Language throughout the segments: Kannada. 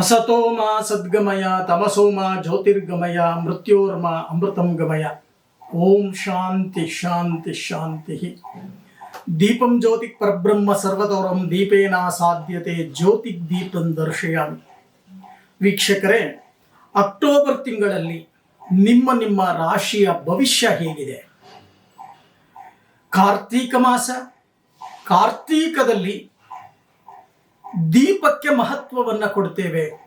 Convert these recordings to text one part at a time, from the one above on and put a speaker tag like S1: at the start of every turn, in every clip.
S1: ಅಸತೋಮ ಸದ್ಗಮಯ ತಮಸೋಮ ಜ್ಯೋತಿರ್ಗಮಯ, ಮೃತ್ಯೋರ್ಮ ಅಮೃತಂ ಗಮಯ. ಓಂ ಶಾಂತಿ ಶಾಂತಿ ಶಾಂತಿ ದೀಪಂ ಜ್ಯೋತಿ ಪರಬ್ರಹ್ಮ ಸರ್ವತೋರಂ, ದೀಪೇನ ಸಾಧ್ಯತೆ ಜ್ಯೋತಿಗ್ ದೀಪಂ ದರ್ಶಯಾಮಿ. ವೀಕ್ಷಕರೇ, ಅಕ್ಟೋಬರ್ ತಿಂಗಳಲ್ಲಿ ನಿಮ್ಮ ನಿಮ್ಮ ರಾಶಿಯ ಭವಿಷ್ಯ ಹೇಗಿದೆ? ಕಾರ್ತೀಕ ಮಾಸ, ಕಾರ್ತೀಕದಲ್ಲಿ ದೀಪಕ್ಕೆ ಮಹತ್ವವನ್ನು ಕೊಡ್ತೇವೆ.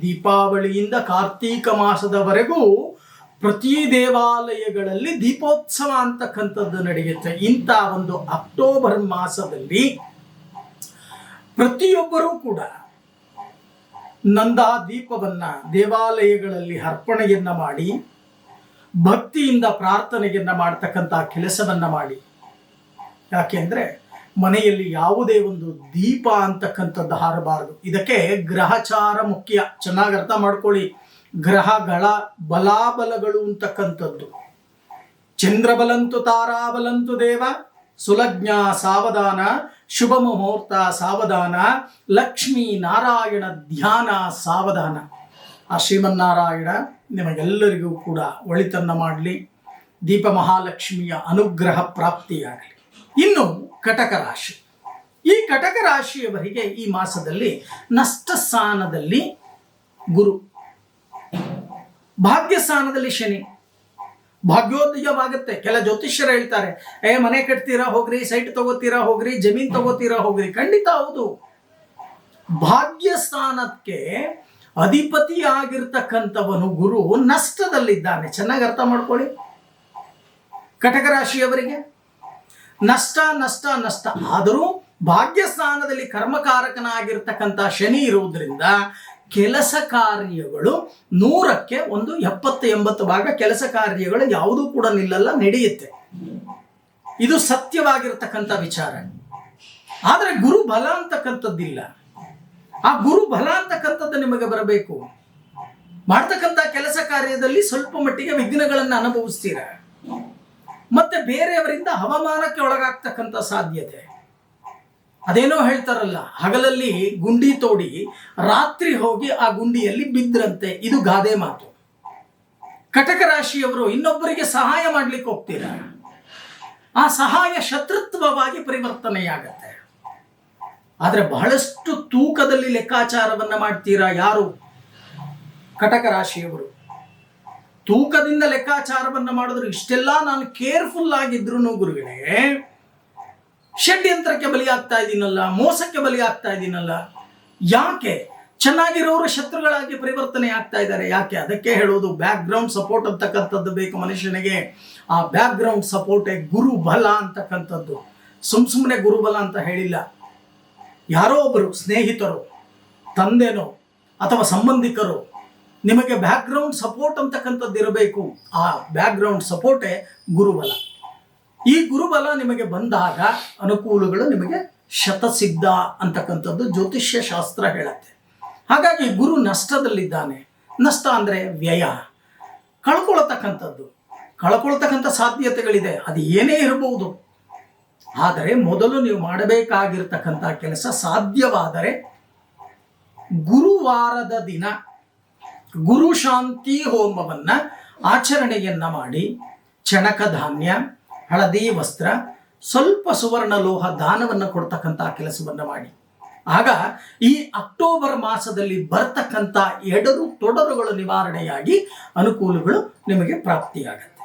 S1: ದೀಪಾವಳಿಯಿಂದ ಕಾರ್ತೀಕ ಮಾಸದವರೆಗೂ ಪ್ರತಿ ದೇವಾಲಯಗಳಲ್ಲಿ ದೀಪೋತ್ಸವ ಅಂತಕ್ಕಂಥದ್ದು ನಡೆಯುತ್ತೆ. ಇಂಥ ಒಂದು ಅಕ್ಟೋಬರ್ ಮಾಸದಲ್ಲಿ ಪ್ರತಿಯೊಬ್ಬರೂ ಕೂಡ ನಂದಾ ದೀಪವನ್ನ ದೇವಾಲಯಗಳಲ್ಲಿ ಅರ್ಪಣೆಯನ್ನ ಮಾಡಿ, ಭಕ್ತಿಯಿಂದ ಪ್ರಾರ್ಥನೆಯನ್ನ ಮಾಡ್ತಕ್ಕಂಥ ಕೆಲಸವನ್ನ ಮಾಡಿ. ಯಾಕೆಂದ್ರೆ ಮನೆಯಲ್ಲಿ ಯಾವುದೇ ಒಂದು ದೀಪ ಅಂತಕ್ಕಂಥದ್ದು ಹಾರಬಾರದು. ಇದಕ್ಕೆ ಗ್ರಹಚಾರ ಮುಖ್ಯ. ಚೆನ್ನಾಗಿ ಅರ್ಥ ಮಾಡ್ಕೊಳ್ಳಿ. ಗ್ರಹಗಳ ಬಲಾಬಲಗಳು ಅಂತಕ್ಕಂಥದ್ದು. ಚಂದ್ರಬಲಂತು ತಾರಾಬಲಂತು ದೇವ, ಸುಲಜ್ಞ ಸಾವಧಾನ, ಶುಭ ಮುಹೂರ್ತ ಸಾವಧಾನ, ಲಕ್ಷ್ಮೀ ನಾರಾಯಣ ಧ್ಯಾನ ಸಾವಧಾನ. ಆ ಶ್ರೀಮನ್ನಾರಾಯಣ ನಿಮಗೆಲ್ಲರಿಗೂ ಕೂಡ ಒಳಿತನ್ನ ಮಾಡಲಿ. ದೀಪ ಮಹಾಲಕ್ಷ್ಮಿಯ ಅನುಗ್ರಹ ಪ್ರಾಪ್ತಿಯಾಗಲಿ. ಇನ್ನು ಕಟಕ ರಾಶಿ. ಈ ಕಟಕ ರಾಶಿಯವರಿಗೆ ಈ ಮಾಸದಲ್ಲಿ ನಷ್ಟ ಸ್ಥಾನದಲ್ಲಿ ಗುರು. ಭಾಗ್ಯ ಸ್ಥಾನದಲ್ಲಿ ಶನಿ. ಭಾಗ್ಯೋದಯವಾಗುತ್ತೆ. ಕೆಲ ಜ್ಯೋತಿಷ್ಯರು ಹೇಳ್ತಾರೆ, ಏ, ಮನೆ ಕಟ್ತೀರಾ? ಹೋಗ್ರಿ. ಸೈಟ್ ತಗೋತೀರಾ? ಹೋಗ್ರಿ. ಜಮೀನ್ ತಗೋತೀರಾ? ಹೋಗ್ರಿ. ಖಂಡಿತ ಹೌದು. ಭಾಗ್ಯ ಸ್ಥಾನಕ್ಕೆ ಅಧಿಪತಿಯಾಗಿರ್ತಕ್ಕಂಥವನು ಗುರು ನಷ್ಟದಲ್ಲಿದ್ದಾನೆ. ಚೆನ್ನಾಗಿ ಅರ್ಥ ಮಾಡ್ಕೊಳ್ಳಿ. ಕಟಕ ರಾಶಿಯವರಿಗೆ ನಷ್ಟ ನಷ್ಟ ನಷ್ಟ. ಆದರೂ ಭಾಗ್ಯ ಸ್ಥಾನದಲ್ಲಿ ಕರ್ಮಕಾರಕನಾಗಿರ್ತಕ್ಕಂಥ ಶನಿ ಇರುವುದರಿಂದ ಕೆಲಸ ಕಾರ್ಯಗಳು ನೂರಕ್ಕೆ ಒಂದು ಎಪ್ಪತ್ತು, ಎಂಬತ್ತು ಭಾಗ ಕೆಲಸ ಕಾರ್ಯಗಳು ಯಾವುದೂ ಕೂಡ ನಿಲ್ಲಲ್ಲ, ನಡೆಯುತ್ತೆ. ಇದು ಸತ್ಯವಾಗಿರ್ತಕ್ಕಂಥ ವಿಚಾರ. ಆದರೆ ಗುರು ಬಲ ಅಂತಕ್ಕಂಥದ್ದಿಲ್ಲ. ಆ ಗುರು ಬಲ ಅಂತಕ್ಕಂಥದ್ದು ನಿಮಗೆ ಬರಬೇಕು. ಮಾಡ್ತಕ್ಕಂಥ ಕೆಲಸ ಕಾರ್ಯದಲ್ಲಿ ಸ್ವಲ್ಪ ಮಟ್ಟಿಗೆ ವಿಘ್ನಗಳನ್ನು ಅನುಭವಿಸ್ತೀರ? ಮತ್ತೆ ಬೇರೆಯವರಿಂದ ಹವಾಮಾನಕ್ಕೆ ಒಳಗಾಗ್ತಕ್ಕಂಥ ಸಾಧ್ಯತೆ. ಅದೇನೋ ಹೇಳ್ತಾರಲ್ಲ, ಹಗಲಲ್ಲಿ ಗುಂಡಿ ತೋಡಿ ರಾತ್ರಿ ಹೋಗಿ ಆ ಗುಂಡಿಯಲ್ಲಿ ಬಿದ್ರಂತೆ. ಇದು ಗಾದೆ ಮಾತು. ಕಟಕ ರಾಶಿಯವರು ಇನ್ನೊಬ್ಬರಿಗೆ ಸಹಾಯ ಮಾಡ್ಲಿಕ್ಕೆ ಹೋಗ್ತೀರಾ? ಆ ಸಹಾಯ ಶತ್ರುತ್ವವಾಗಿ ಪರಿವರ್ತನೆಯಾಗತ್ತೆ. ಆದರೆ ಬಹಳಷ್ಟು ತೂಕದಲ್ಲಿ ಲೆಕ್ಕಾಚಾರವನ್ನ ಮಾಡ್ತೀರಾ ಯಾರು? ಕಟಕ ರಾಶಿಯವರು. ತೂಕದಿಂದ ಲೆಕ್ಕಾಚಾರವನ್ನು ಮಾಡಿದ್ರು, ಇಷ್ಟೆಲ್ಲ ನಾನು ಕೇರ್ಫುಲ್ ಆಗಿದ್ರು ಗುರುಗಳೇ, ಷಡ್ಯಂತ್ರಕ್ಕೆ ಬಲಿಯಾಗ್ತಾ ಇದ್ದೀನಲ್ಲ ಮೋಸಕ್ಕೆ ಬಲಿಯಾಗ್ತಾ ಇದ್ದೀನಲ್ಲ ಯಾಕೆ? ಚೆನ್ನಾಗಿರೋರು ಶತ್ರುಗಳಾಗಿ ಪರಿವರ್ತನೆ ಆಗ್ತಾ ಇದ್ದಾರೆ, ಯಾಕೆ? ಅದಕ್ಕೆ ಹೇಳೋದು ಬ್ಯಾಕ್ ಗ್ರೌಂಡ್ ಸಪೋರ್ಟ್ ಅಂತಕ್ಕಂಥದ್ದು ಬೇಕು ಮನುಷ್ಯನಿಗೆ. ಆ ಬ್ಯಾಕ್ ಗ್ರೌಂಡ್ ಸಪೋರ್ಟೇ ಗುರು ಬಲ ಅಂತಕ್ಕಂಥದ್ದು. ಸುಮ್ ಸುಮ್ಮನೆ ಗುರುಬಲ ಅಂತ ಹೇಳಿಲ್ಲ. ಯಾರೋ ಒಬ್ಬರು ಸ್ನೇಹಿತರು, ತಂದೆನೋ ಅಥವಾ ಸಂಬಂಧಿಕರು ನಿಮಗೆ ಬ್ಯಾಕ್ಗ್ರೌಂಡ್ ಸಪೋರ್ಟ್ ಅಂತಕ್ಕಂಥದ್ದು ಇರಬೇಕು. ಆ ಬ್ಯಾಕ್ಗ್ರೌಂಡ್ ಸಪೋರ್ಟೇ ಗುರುಬಲ. ಈ ಗುರುಬಲ ನಿಮಗೆ ಬಂದಾಗ ಅನುಕೂಲಗಳು ನಿಮಗೆ ಶತಸಿದ್ಧ ಅಂತಕ್ಕಂಥದ್ದು ಜ್ಯೋತಿಷ್ಯ ಶಾಸ್ತ್ರ ಹೇಳುತ್ತೆ. ಹಾಗಾಗಿ ಗುರು ನಷ್ಟದಲ್ಲಿದ್ದಾನೆ. ನಷ್ಟ ಅಂದರೆ ವ್ಯಯ. ಕಳ್ಕೊಳ್ತಕ್ಕಂಥದ್ದು. ಕಳ್ಕೊಳ್ತಕ್ಕಂಥ ಸಾಧ್ಯತೆಗಳಿದೆ. ಅದು ಏನೇ ಇರಬಹುದು. ಆದರೆ ಮೊದಲು ನೀವು ಮಾಡಬೇಕಾಗಿರ್ತಕ್ಕಂಥ ಕೆಲಸ ಸಾಧ್ಯವಾದರೆ ಗುರುವಾರದ ದಿನ ಗುರು ಶಾಂತಿ ಹೋಮವನ್ನು ಆಚರಣೆಯನ್ನ ಮಾಡಿ, ಚಣಕ ಧಾನ್ಯ, ಹಳದಿ ವಸ್ತ್ರ, ಸ್ವಲ್ಪ ಸುವರ್ಣ ಲೋಹ ದಾನವನ್ನು ಕೊಡ್ತಕ್ಕಂಥ ಕೆಲಸವನ್ನ ಮಾಡಿ. ಆಗ ಈ ಅಕ್ಟೋಬರ್ ಮಾಸದಲ್ಲಿ ಬರ್ತಕ್ಕಂಥ ಎಡರು ತೊಡರುಗಳ ನಿವಾರಣೆಯಾಗಿ ಅನುಕೂಲಗಳು ನಿಮಗೆ ಪ್ರಾಪ್ತಿಯಾಗತ್ತೆ.